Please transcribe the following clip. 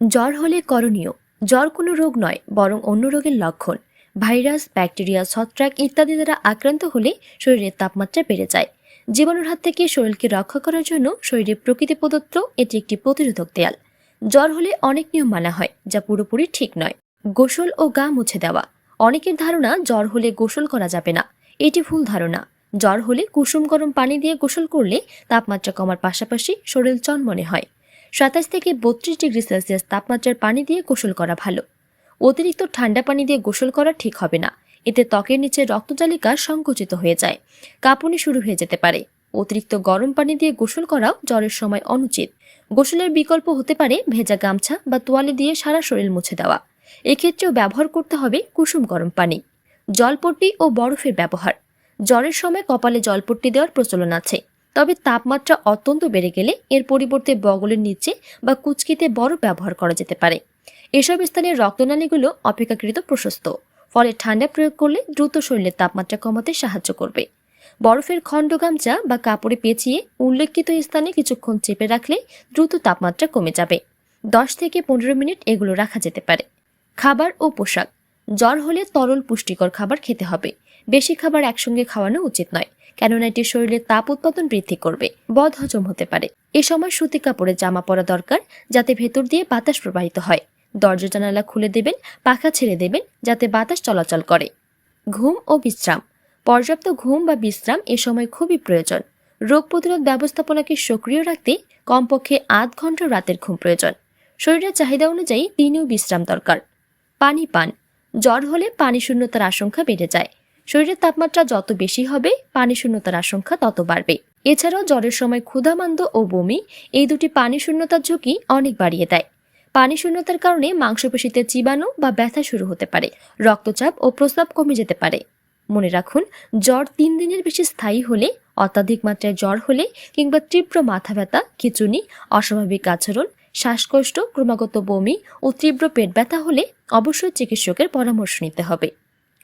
জ্বর হলে করণীয়। জ্বর কোনো রোগ নয়, বরং অন্য রোগের লক্ষণ। ভাইরাস, ব্যাকটেরিয়া, ছত্রাক ইত্যাদি দ্বারা আক্রান্ত হলে শরীরের তাপমাত্রা বেড়ে যায়। জীবাণুর হাত থেকে শরীরকে রক্ষা করার জন্য শরীরে প্রকৃতি প্রদত্ত এটি একটি প্রতিরোধক দেয়াল। জ্বর হলে অনেক নিয়ম মানা হয়, যা পুরোপুরি ঠিক নয়। গোসল ও গা মুছে দেওয়া। অনেকের ধারণা জ্বর হলে গোসল করা যাবে না। এটি ভুল ধারণা। জ্বর হলে কুসুম গরম পানি দিয়ে গোসল করলে তাপমাত্রা কমার পাশাপাশি শরীর চনমনে হয়। সাতাশ থেকে বত্রিশ ডিগ্রি সেলসিয়াস তাপমাত্রার পানি দিয়ে গোসল করা ভালো। অতিরিক্ত ঠান্ডা পানি দিয়ে গোসল করা ঠিক হবে না। এতে ত্বকের নিচে রক্তজালিকা সংকুচিত হয়ে যায়। কাঁপুনি শুরু হয়ে যেতে পারে। অতিরিক্ত গরম পানি দিয়ে গোসল করাও জ্বরের সময় অনুচিত। গোসলের বিকল্প হতে পারে ভেজা গামছা বা তোয়ালে দিয়ে সারা শরীর মুছে দেওয়া। এক্ষেত্রেও ব্যবহার করতে হবে কুসুম গরম পানি। জলপট্টি ও বরফের ব্যবহার। জ্বরের সময় কপালে জলপট্টি দেওয়ার প্রচলন আছে। তবে তাপমাত্রা অত্যন্ত বেড়ে গেলে এর পরিবর্তে বগলের নিচে বা কুচকিতে বরফ ব্যবহার করা যেতে পারে। এসব স্থানের রক্তনালীগুলো অপেক্ষাকৃত প্রশস্ত, ফলে ঠান্ডা প্রয়োগ করলে দ্রুত শরীরের তাপমাত্রা কমাতে সাহায্য করবে। বরফের খণ্ড গামছা বা কাপড়ে পেঁচিয়ে উল্লেখিত স্থানে কিছুক্ষণ চেপে রাখলে দ্রুত তাপমাত্রা কমে যাবে। দশ থেকে পনেরো মিনিট এগুলো রাখা যেতে পারে। খাবার ও পোশাক, জ্বর হলে তরল পুষ্টিকর খাবার খেতে হবে। বেশি খাবার একসঙ্গে খাওয়ানো উচিত নয়, কেননা এটি শরীরে তাপ উৎপাদন বৃদ্ধি করবে বদ হজম হতে পারে। এ সময় সুতি কাপড়ের জামা পরা দরকার, যাতে ভেতর দিয়ে বাতাস প্রবাহিত হয়। দরজা জানালা খুলে দেবেন, পাখা ছেড়ে দেবেন, যাতে বাতাস চলাচল করে। ঘুম ও বিশ্রাম। পর্যাপ্ত ঘুম বা বিশ্রাম এ সময় খুবই প্রয়োজন। রোগ প্রতিরোধ ব্যবস্থাপনাকে সক্রিয় রাখতে কমপক্ষে আধ ঘণ্টা রাতের ঘুম প্রয়োজন। শরীরের চাহিদা অনুযায়ী দিনেও বিশ্রাম দরকার। পানি পান। জ্বর হলে পানি শূন্যতার আশঙ্কা বেড়ে যায়। শরীরের তাপমাত্রা যত বেশি হবে, পানি শূন্যতার আশঙ্কা তত বাড়বে। এছাড়াও জ্বরের সময় ক্ষুধামান্দ ও বমি এই দুটি পানি শূন্যতার ঝুঁকি অনেক বাড়িয়ে দেয়। পানি শূন্যতার কারণে মাংসপেশিতে চিবানো বা ব্যথা শুরু হতে পারে, রক্তচাপ ও প্রস্রাব কমে যেতে পারে। মনে রাখুন, জ্বর তিন দিনের বেশি স্থায়ী হলে, অত্যাধিক মাত্রায় জ্বর হলে কিংবা তীব্র মাথা ব্যথা, খিচুনি, অস্বাভাবিক আচরণ, শ্বাসকষ্ট, ক্রমাগত বমি ও তীব্র পেট ব্যথা হলে অবশ্যই চিকিৎসকের পরামর্শ নিতে হবে।